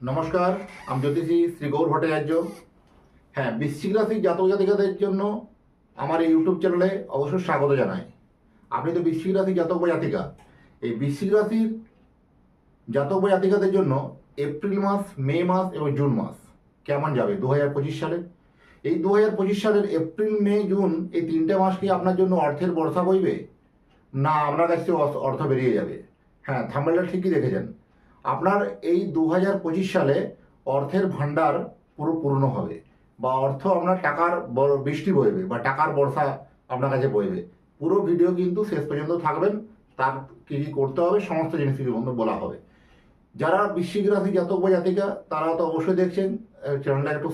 নমস্কার, আমি জ্যোতিষী শ্রী গৌর ভট্টাচার্য। হ্যাঁ বৃশ্চিক রাশির জাতক জাতিকাদের জন্য আমার এই ইউটিউব চ্যানেলে অবশ্যই স্বাগত জানাই। আপনি তো বৃশ্চিক রাশির জাতক বা জাতিকা। এই বৃশ্চিক রাশির জাতক বা জাতিকাদের জন্য এপ্রিল মাস, মে মাস এবং জুন মাস কেমন যাবে? দু হাজার পঁচিশ সালে। এই দু হাজার পঁচিশ সালের এপ্রিল, মে, জুন এই তিনটে মাস কি আপনার জন্য অর্থের বর্ষা বইবে? না, আপনার কাছ অর্থ বেরিয়ে যাবে। হ্যাঁ থাম্বেলটা ঠিকই দেখেছেন। আপনার এই দু হাজার পঁচিশ সালে অর্থের ভান্ডার পুরো পূর্ণ হবে বা অর্থ আপনার টাকার বৃষ্টি বইবে বা টাকার বর্ষা আপনার কাছে বইবে। পুরো ভিডিও কিন্তু শেষ পর্যন্ত থাকবেন, তার কী কী করতে হবে সমস্ত জিনিস কিছু বলা হবে। যারা বৃশ্চিক রাশি জাতক বা জাতিকা, তারা তো অবশ্যই দেখছেন চ্যানেলটা একটু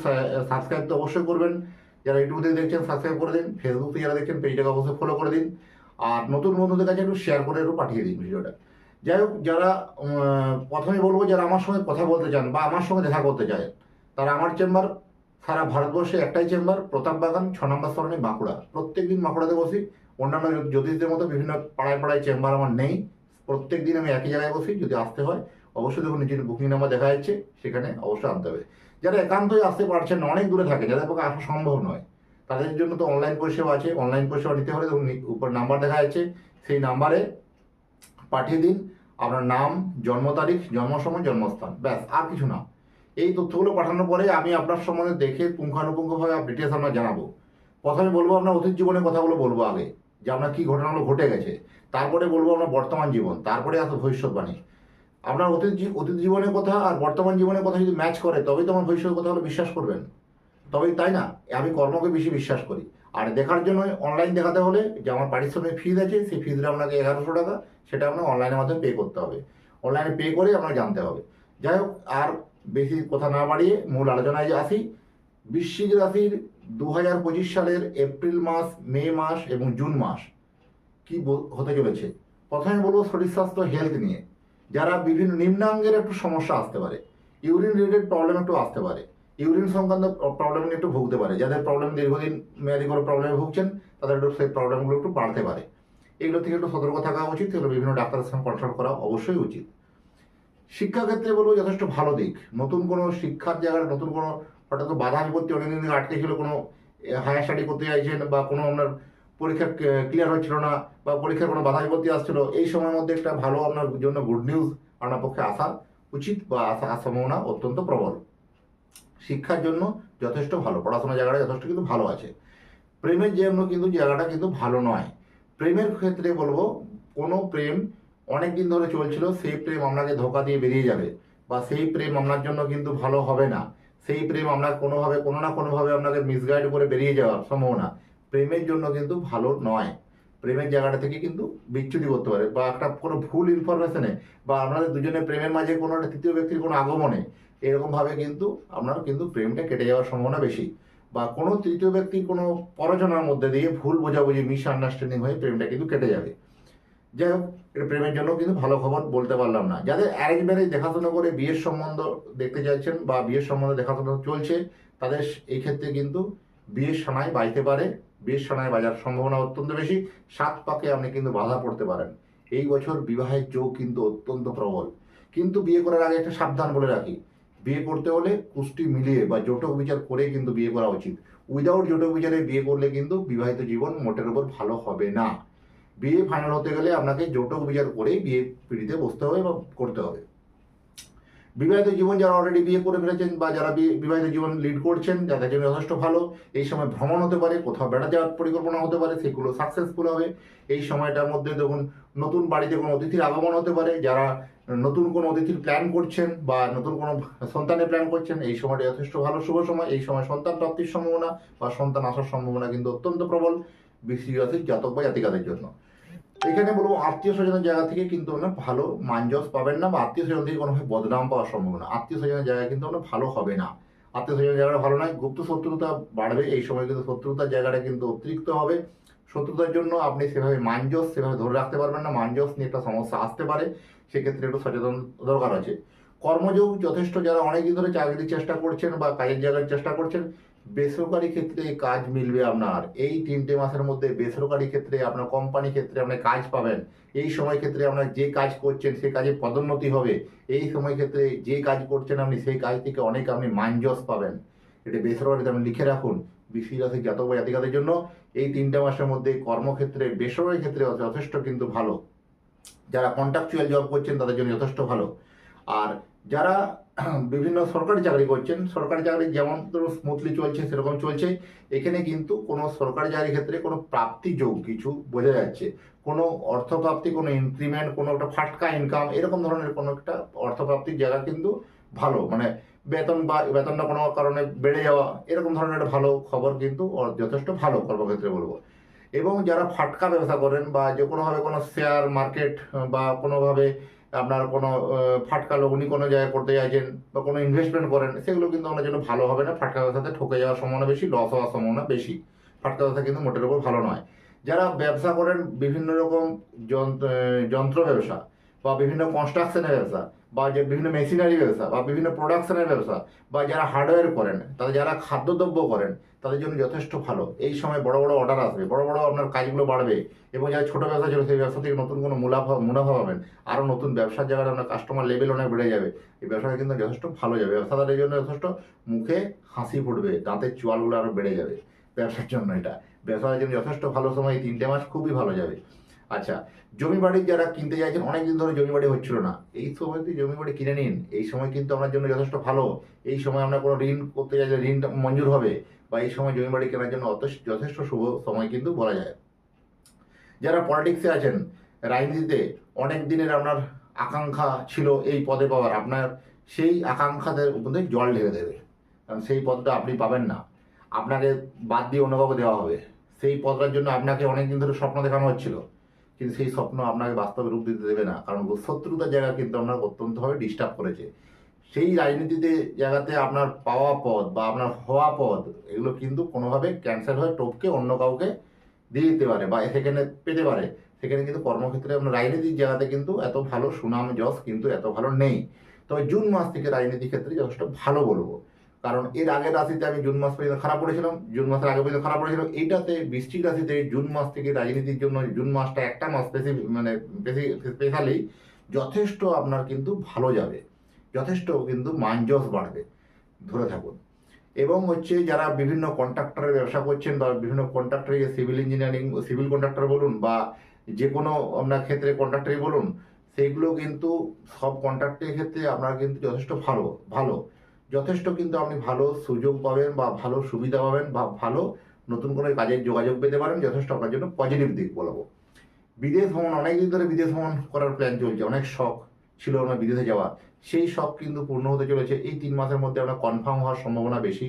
সাবস্ক্রাইব তো অবশ্যই করবেন। যারা ইউটিউব দেখছেন সাবস্ক্রাইব করে দিন। ফেসবুক যারা দেখছেন পেজটাকে অবশ্যই ফলো করে দিন। আর নতুন বন্ধুদের কাছে একটু শেয়ার করে একটু পাঠিয়ে দিন ভিডিওটা। যাই হোক, যারা প্রথমে বলব যারা আমার সঙ্গে কথা বলতে চান বা আমার সঙ্গে দেখা করতে চায়, তারা আমার চেম্বার, সারা ভারতবর্ষে একটাই চেম্বার, প্রতাপ বাগান, ছ নম্বর সরণি বাঁকুড়া। প্রত্যেক দিন বাঁকুড়াতে বসি। অন্যান্য জ্যোতিষদের মতো বিভিন্ন পাড়ায় পাড়ায় চেম্বার আমার নেই। প্রত্যেক দিন আমি একই জায়গায় বসি, যদি আসতে হয়। অবশ্যই দেখুন নিজের বুকিং নাম্বার দেখা যাচ্ছে, সেখানে অবশ্যই আনতে হবে। যারা একান্তই আসতে পারছেন না, অনেক দূরে থাকে যাদের পক্ষে আসা সম্ভব নয়, তাদের জন্য তো অনলাইন পরিষেবা আছে। অনলাইন পরিষেবা নিতে হলে দেখুন উপর নাম্বার দেখা যাচ্ছে। সেই নাম্বারে পাঠিয়ে দিন। আপনার নাম, জন্ম তারিখ জন্ম সময় জন্মস্থান। ব্যাস, আর কিছু না। এই তথ্যগুলো পাঠানোর পরে আমি আপনার সম্বন্ধে দেখে পুঙ্খানুপুঙ্খভাবে ডিটেলস আমরা জানাব। প্রথমে বলব আপনার অতীত জীবনের কথাগুলো বলব আগে, যে আপনার কী ঘটনাগুলো ঘটে গেছে। তারপরে বলব আপনার বর্তমান জীবন, তারপরে আসো ভবিষ্যৎবাণী। আপনার অতীত অতীত জীবনের কথা আর বর্তমান জীবনের কথা যদি ম্যাচ করে, তবেই তো আমার ভবিষ্যৎ কথাগুলো বিশ্বাস করবেন। তবেই তাই না? আমি কর্মকে বেশি বিশ্বাস করি। আর দেখার জন্য অনলাইন দেখাতে হলে যে আমার পারিশ্রমিক ফিজ আছে, সেই ফিজটা আপনাকে এগারোশো টাকা, সেটা আপনার অনলাইনের মাধ্যমে পে করতে হবে। অনলাইনে পে করে আপনাকে জানতে হবে। যাই হোক, আর বেশি কথা না বাড়িয়ে মূল আলোচনায় আসি, বৃশ্চিক রাশির দু হাজার পঁচিশ সালের এপ্রিল মাস, মে মাস এবং জুন মাস কি হতে চলেছে? প্রথমে বলব শরীর স্বাস্থ্য হেলথ নিয়ে। যারা বিভিন্ন নিম্নাঙ্গের একটু সমস্যা আসতে পারে ইউরিন রিলেটেড প্রবলেম একটু আসতে পারে ইউরিন সংক্রান্ত প্রবলেম নিয়ে একটু ভুগতে পারে। যাদের প্রবলেম দীর্ঘদিন মেয়াদি কোনো প্রবলেমে ভুগছেন, তাদের একটু সেই প্রবলেমগুলো একটু বাড়তে পারে। এগুলো থেকে একটু সতর্ক থাকা উচিত, এগুলো বিভিন্ন ডাক্তারের সঙ্গে কনসাল্ট করা অবশ্যই উচিত। শিক্ষাক্ষেত্রে বলব যথেষ্ট ভালো দিক। নতুন কোনো শিক্ষার জায়গায়, নতুন কোনো হঠাৎ বাধা বিপত্তি অনেকদিন ধরে আটকে ছিল কোনো হায়ার স্টাডি করতে চাইছেন বা কোনো আপনার পরীক্ষা ক্লিয়ার হচ্ছিল না বা পরীক্ষার কোনো বাধা বিপত্তি আসছিল, এই সময়ের মধ্যে একটা ভালো আপনার জন্য গুড নিউজ আপনার পক্ষে আসা উচিত বা আসা সম্ভাবনা অত্যন্ত প্রবল। শিক্ষার জন্য যথেষ্ট ভালো, পড়াশোনার জায়গাটা যথেষ্ট কিন্তু ভালো আছে। প্রেমের জন্য কিন্তু জায়গাটা কিন্তু ভালো নয়। প্রেমের ক্ষেত্রে বলব, কোনো প্রেম অনেক দিন ধরে চলছিল, সেই প্রেম আপনাকে ধোকা দিয়ে বেরিয়ে যাবে বা সেই প্রেম আপনার জন্য কিন্তু ভালো হবে না। সেই প্রেম আপনার কোনোভাবে, কোনো না কোনোভাবে আপনাকে মিসগাইড করে বেরিয়ে যাওয়ার সম্ভাবনা। প্রেমের জন্য কিন্তু ভালো নয়। প্রেমের জায়গাটা থেকে কিন্তু বিচ্যুতি করতে পারে বা একটা কোনো ভুল ইনফরমেশনে বা আপনাদের দুজনের প্রেমের মাঝে কোনো একটা তৃতীয় ব্যক্তির কোনো আগমনে এরকমভাবে কিন্তু আপনার কিন্তু প্রেমটা কেটে যাওয়ার সম্ভাবনা বেশি বা কোনো তৃতীয় ব্যক্তির কোনো পরচনার মধ্যে দিয়ে ভুল বোঝাবুঝি মিস আন্ডারস্ট্যান্ডিং হয়ে প্রেমটা কিন্তু কেটে যাবে। যাই হোক, এটা প্রেমের জন্য কিন্তু ভালো খবর বলতে পারলাম না। যাদের অ্যারেঞ্জ ম্যারেজ দেখাশোনা করে বিয়ের সম্বন্ধ দেখতে চাইছেন বা বিয়ের সম্বন্ধ দেখাশোনা চলছে, তাদের এই ক্ষেত্রে কিন্তু বিয়ের সানায় বাইতে পারে। বিয়ের সানায় বাজার সম্ভাবনা অত্যন্ত বেশি। সাত পাকে আপনি কিন্তু বাধা পড়তে পারেন। এই বছর বিবাহের যোগ কিন্তু অত্যন্ত প্রবল। কিন্তু বিয়ে করার আগে একটা সাবধান বলে রাখি। বিয়ে করতে হলে কুষ্টি মিলিয়ে বা জোটক বিচার করে কিন্তু বিয়ে করা উচিত। উইদাউট জোটক বিচারে বিয়ে করলে কিন্তু বিবাহিত জীবন মোটের উপর ভালো হবে না। বিয়ে ফাইনাল হতে গেলে আপনাকে জোটক বিচার করেই বিয়ে পিড়িতে বসতে হবে বা করতে হবে। বিবাহিত জীবন যারা অলরেডি বিয়ে করে ফেলেছেন বা যারা বিবাহিত জীবন লিড করছেন যাদের জন্য যথেষ্ট ভালো। এই সময় ভ্রমণ হতে পারে, কোথাও বেড়া যাওয়ার পরিকল্পনা হতে পারে, সেগুলো সাকসেসফুল হবে। এই সময়টার মধ্যে দেখুন, নতুন বাড়িতে কোনো অতিথির আগমন হতে পারে, যারা নতুন কোনো অতিথির প্ল্যান করছেন বা নতুন কোনো সন্তানের প্ল্যান করছেন, এই সময়টা যথেষ্ট ভালো, শুভ সময়। এই সময় সন্তান প্রাপ্তির সম্ভাবনা বা সন্তান আসার সম্ভাবনা কিন্তু অত্যন্ত প্রবল। বৃষ্টি জাতক বা জাতিকাদের জন্য। এখানে বলব আত্মীয় স্বজনের জায়গা থেকে কিন্তু আপনার ভালো মানজস পাবেন না বা আত্মীয় স্বজন থেকে কোনোভাবে বদনাম পাওয়ার সম্ভাবনা আত্মীয় স্বজনের জায়গা কিন্তু আপনার ভালো হবে না। আত্মীয় স্বজনের জায়গাটা ভালো নয়, গুপ্ত শত্রুতা বাড়বে, এই সময় কিন্তু শত্রুতার জায়গাটা কিন্তু অতিরিক্ত হবে। শত্রুতার জন্য আপনি সেভাবে মানজস সেভাবে ধরে রাখতে পারবেন না, মানজস নিয়ে একটা সমস্যা আসতে পারে, সেক্ষেত্রে একটু সচেতন দরকার আছে। কর্মযোগ যথেষ্ট, যারা অনেকদিন ধরে চাকরির চেষ্টা করছেন বা কাজের জায়গার চেষ্টা করছেন বেসরকারি ক্ষেত্রে কাজ মিলবে আপনার। এই তিনটে মাসের মধ্যে বেসরকারি ক্ষেত্রে, আপনার কোম্পানি ক্ষেত্রে আপনি কাজ পাবেন। এই সময় ক্ষেত্রে আপনার যে কাজ করছেন সেই কাজে পদোন্নতি হবে। এই সময় ক্ষেত্রে যে কাজ করছেন আপনি, সেই কাজ থেকে অনেক আপনি মানজস পাবেন। এটা বেসরকারিতে আপনি লিখে রাখুন বৃষ্টি রাশি জাতক বা জাতিকাদের জন্য। এই তিনটে মাসের মধ্যে কর্মক্ষেত্রে, বেসরকারি ক্ষেত্রে যথেষ্ট কিন্তু ভালো। যারা কন্ট্রাকচুয়াল জব করছেন, তাদের জন্য যথেষ্ট ভালো। আর যারা বিভিন্ন সরকারি চাকরি করছেন। সরকারি চাকরি যেমন ধরুন স্মুথলি চলছে, সেরকম চলছে। এখানে কিন্তু কোনো সরকারি চাকরির ক্ষেত্রে কোনো প্রাপ্তি যোগ কিছু বোঝা যাচ্ছে। কোনো অর্থপ্রাপ্তি, কোনো ইনক্রিমেন্ট কোনো একটা ফাটকা ইনকাম এরকম ধরনের কোনো একটা অর্থপ্রাপ্তির জায়গা কিন্তু ভালো। মানে বেতন বা, বেতনটা কোনো কারণে বেড়ে যাওয়া, এরকম ধরনের একটা ভালো খবর কিন্তু যথেষ্ট ভালো কর্মক্ষেত্রে বলব। এবং যারা ফাটকা ব্যবসা করেন বা যে কোনোভাবে কোনো শেয়ার মার্কেট বা কোনোভাবে আপনার কোনো ফাটকা লগ্নি কোনো জায়গায় করতে চাইছেন বা কোনো ইনভেস্টমেন্ট করেন, সেগুলো কিন্তু আপনার জন্য ভালো হবে না। ফাটকা সাথে ঠকে যাওয়ার সম্ভাবনা বেশি লস হওয়ার সম্ভাবনা বেশি। ফাটকা ব্যবসা কিন্তু মোটের উপর ভালো নয়। যারা ব্যবসা করেন, বিভিন্ন রকম যন্ত্র ব্যবসা বা বিভিন্ন কনস্ট্রাকশনের ব্যবসা, বা যে বিভিন্ন মেশিনারি ব্যবসা, বা বিভিন্ন প্রোডাকশনের ব্যবসা, বা যারা হার্ডওয়্যার করেন তাদের যারা খাদ্যদ্রব্য করেন, তাদের জন্য যথেষ্ট ভালো। এই সময় বড় বড় অর্ডার আসবে, বড় বড় আপনার কাজগুলো বাড়বে, এবং যারা ছোটো ব্যবসা ছিল, সেই ব্যবসা থেকে নতুন কোনো মুনাফা মুনাফা পাবেন। আরও নতুন ব্যবসার জায়গায় আপনার কাস্টমার লেভেল অনেক বেড়ে যাবে। এই ব্যবসাটা কিন্তু যথেষ্ট ভালো যাবে। ব্যবসাদারের জন্য যথেষ্ট মুখে হাসি ফুটবে, দাঁতের চোয়ালগুলো আরও বেড়ে যাবে। ব্যবসার জন্য এটা। ব্যবসার জন্য যথেষ্ট ভালো সময়, এই তিনটে মাস খুবই ভালো যাবে। আচ্ছা। জমি বাড়ি যারা কিনতে চাইছেন অনেকদিন ধরে জমি বাড়ি হচ্ছিল না। এই সময় যদি জমি বাড়ি কিনে নিন, এই সময় কিন্তু আপনার জন্য যথেষ্ট ভালো। এই সময় আমরা কোনো ঋণ করতে চাইলে ঋণটা মঞ্জুর হবে বা এই সময় জমি বাড়ি কেনার জন্য যথেষ্ট শুভ সময় কিন্তু বলা যায়। যারা পলিটিক্সে আছেন, রাজনীতিতে, অনেক দিনের আপনার আকাঙ্ক্ষা ছিল এই পদে পাওয়ার। আপনার সেই আকাঙ্ক্ষাদের মধ্যে জল ঢেলে দেবে। কারণ সেই পদটা আপনি পাবেন না। আপনাকে বাদ দিয়ে অন্য দেওয়া হবে। সেই পদটার জন্য আপনাকে অনেক দিন ধরে স্বপ্ন দেখানো হচ্ছিল। কিন্তু সেই স্বপ্ন আপনাকে বাস্তবে রূপ দিতে দেবে না। কারণ শত্রুতার জায়গা কিন্তু আপনার অত্যন্তভাবে ডিস্টার্ব করেছে। সেই রাজনীতিতে জায়গাতে আপনার পাওয়া পদ বা আপনার হওয়া পদ এগুলো কিন্তু কোনোভাবে ক্যান্সেল হয়ে টপকে অন্য কাউকে দিয়ে দিতে পারে বা সেখানে পেতে পারে। সেখানে কিন্তু কর্মক্ষেত্রে আপনার রাজনীতির জায়গাতে কিন্তু এত ভালো সুনাম যশ কিন্তু এত ভালো নেই। তবে জুন মাস থেকে রাজনীতির ক্ষেত্রে যথেষ্ট ভালো বলব। কারণ এর আগের রাশিতে আমি জুন মাস পর্যন্ত খারাপ পড়েছিলাম জুন মাসের আগে পর্যন্ত খারাপ পড়েছিলাম এইটাতে বৃষ্টিক রাশিতে জুন মাস থেকে রাজনীতির জন্য জুন মাসটা একটা মাস বেশি মানে বেশি স্পেশালি যথেষ্ট আপনার কিন্তু ভালো যাবে। যথেষ্ট কিন্তু মানজস বাড়বে। ধরে থাকুন। এবং হচ্ছে যারা বিভিন্ন কন্ট্রাক্টরের ব্যবসা করছেন বা বিভিন্ন কন্ট্রাক্টরে সিভিল ইঞ্জিনিয়ারিং সিভিল কন্ট্রাক্টর বলুন বা যে কোনো আপনার ক্ষেত্রে কন্ট্রাক্টরই বলুন, সেইগুলো কিন্তু সব কন্ট্রাক্টের ক্ষেত্রে আপনার কিন্তু যথেষ্ট ভালো ভালো। যথেষ্ট কিন্তু আপনি ভালো সুযোগ পাবেন বা ভালো সুবিধা পাবেন বা ভালো নতুন কোনো কাজের যোগাযোগ পেতে পারেন, যথেষ্ট আপনার জন্য পজিটিভ দিক বলব। বিদেশ ভ্রমণ, অনেকদিন ধরে বিদেশ ভ্রমণ করার প্ল্যান চলছে, অনেক শখ ছিল আপনার বিদেশে যাওয়া সেই শখ কিন্তু পূর্ণ হতে চলেছে। এই তিন মাসের মধ্যে আমরা কনফার্ম হওয়ার সম্ভাবনা বেশি।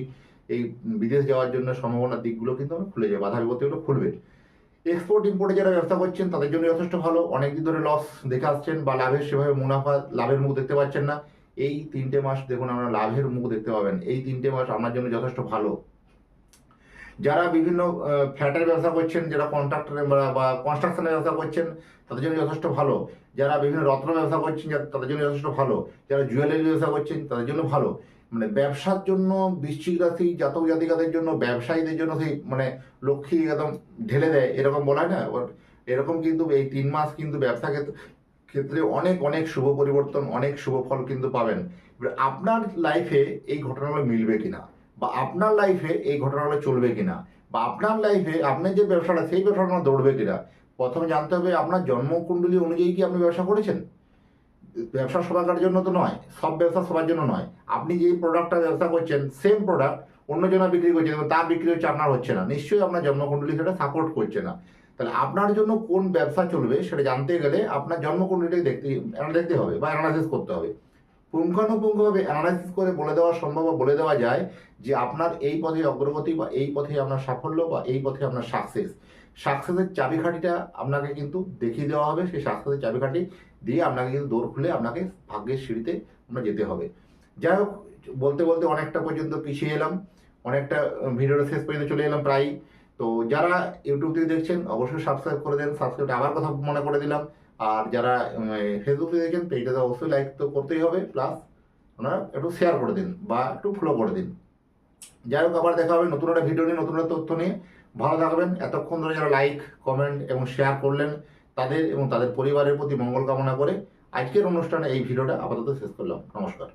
এই বিদেশ যাওয়ার জন্য সম্ভাবনার দিকগুলো কিন্তু আপনার খুলে যাবে বাধা বিপত্তিগুলো খুলবে এক্সপোর্ট ইম্পোর্টে যারা ব্যবসা করছেন, তাদের জন্য যথেষ্ট ভালো। অনেকদিন ধরে লস দেখে আসছেন বা লাভের সেভাবে মুনাফা, লাভের মুখ দেখতে পাচ্ছেন না। এই তিনটে মাস দেখুন আমরা লাভের মুখ দেখতে পাবেন। এই তিনটে মাস আপনার জন্য যথেষ্ট ভালো। যারা বিভিন্ন ফ্ল্যাটের ব্যবসা করছেন, যারা কন্ট্রাক্টর বা কনস্ট্রাকশনের ব্যবসা করছেন, তাদের জন্য যথেষ্ট ভালো। যারা বিভিন্ন রত্ন ব্যবসা করছেন তাদের জন্য যথেষ্ট ভালো। যারা জুয়েলারি ব্যবসা করছেন, তাদের জন্য ভালো। মানে ব্যবসার জন্য বৃশ্চিক রাশি, জাতক জাতিকাদের জন্য, ব্যবসায়ীদের জন্য সেই মানে লক্ষ্মী একদম ঢেলে দেয়, এরকম বলা হয় না? এরকম কিন্তু এই তিন মাস কিন্তু ব্যবসা ক্ষেত্রে ক্ষেত্রে অনেক অনেক শুভ পরিবর্তন, অনেক শুভ ফল কিন্তু পাবেন। আপনার লাইফে এই ঘটনাগুলো মিলবে কিনা? বা আপনার লাইফে এই ঘটনাগুলো চলবে কিনা? বা আপনার লাইফে আপনার যে ব্যবসাটা, সেই ব্যবসাটা দৌড়বে কিনা? প্রথমে জানতে হবে আপনার জন্মকুণ্ডলী অনুযায়ী কি আপনি ব্যবসা করেছেন? ব্যবসা সবার জন্য তো নয়, সব ব্যবসা সবার জন্য নয়। আপনি যে প্রোডাক্টটা ব্যবসা করছেন সেম প্রোডাক্ট অন্যজনা বিক্রি করছেন তা বিক্রি হচ্ছে, আপনার হচ্ছে না। নিশ্চয়ই আপনার জন্মকুণ্ডলী সেটা সাপোর্ট করছে না। তাহলে আপনার জন্য কোন ব্যবসা চলবে সেটা জানতে গেলে আপনার জন্মকুণ্ডলীটাই দেখতে দেখতে হবে বা অ্যানালাইসিস করতে হবে। পুঙ্খানুপুঙ্খভাবে অ্যানালাইসিস করে বলে দেওয়া সম্ভব বা বলে দেওয়া যায় যে আপনার এই পথে অগ্রগতি বা এই পথে আপনার সাফল্য বা এই পথে আপনার সাকসেস সাকসেসের চাবিকাঠিটা আপনাকে কিন্তু দেখিয়ে দেওয়া হবে, সেই সাকসেসের চাবিকাঠি দিয়ে আপনাকে কিন্তু দৌড় খুলে আপনাকে ভাগ্যের সিঁড়িতে আপনার যেতে হবে। যাই হোক, বলতে বলতে অনেকটা পর্যন্ত পিছিয়ে এলাম, অনেকটা ভিডিওটা শেষ পর্যন্ত চলে এলাম প্রায় তো যারা ইউটিউব থেকে দেখছেন, অবশ্যই সাবস্ক্রাইব করে দেন। সাবস্ক্রাইব আবার কথা মনে করে দিলাম। আর যারা ফেসবুক থেকে দেখছেন পেজটাতে অবশ্যই লাইক তো করতেই হবে। প্লাস ওনারা একটু শেয়ার করে দিন বা একটু ফলো করে দিন। যাই হোক, আবার দেখা হবে নতুন একটা ভিডিও নিয়ে, নতুন একটা তথ্য নিয়ে। ভালো থাকবেন। এতক্ষণ ধরে যারা লাইক কমেন্ট এবং শেয়ার করলেন, তাদের এবং তাদের পরিবারের প্রতি মঙ্গল কামনা করে আজকের অনুষ্ঠানে এই ভিডিওটা আপাতত শেষ করলাম। নমস্কার।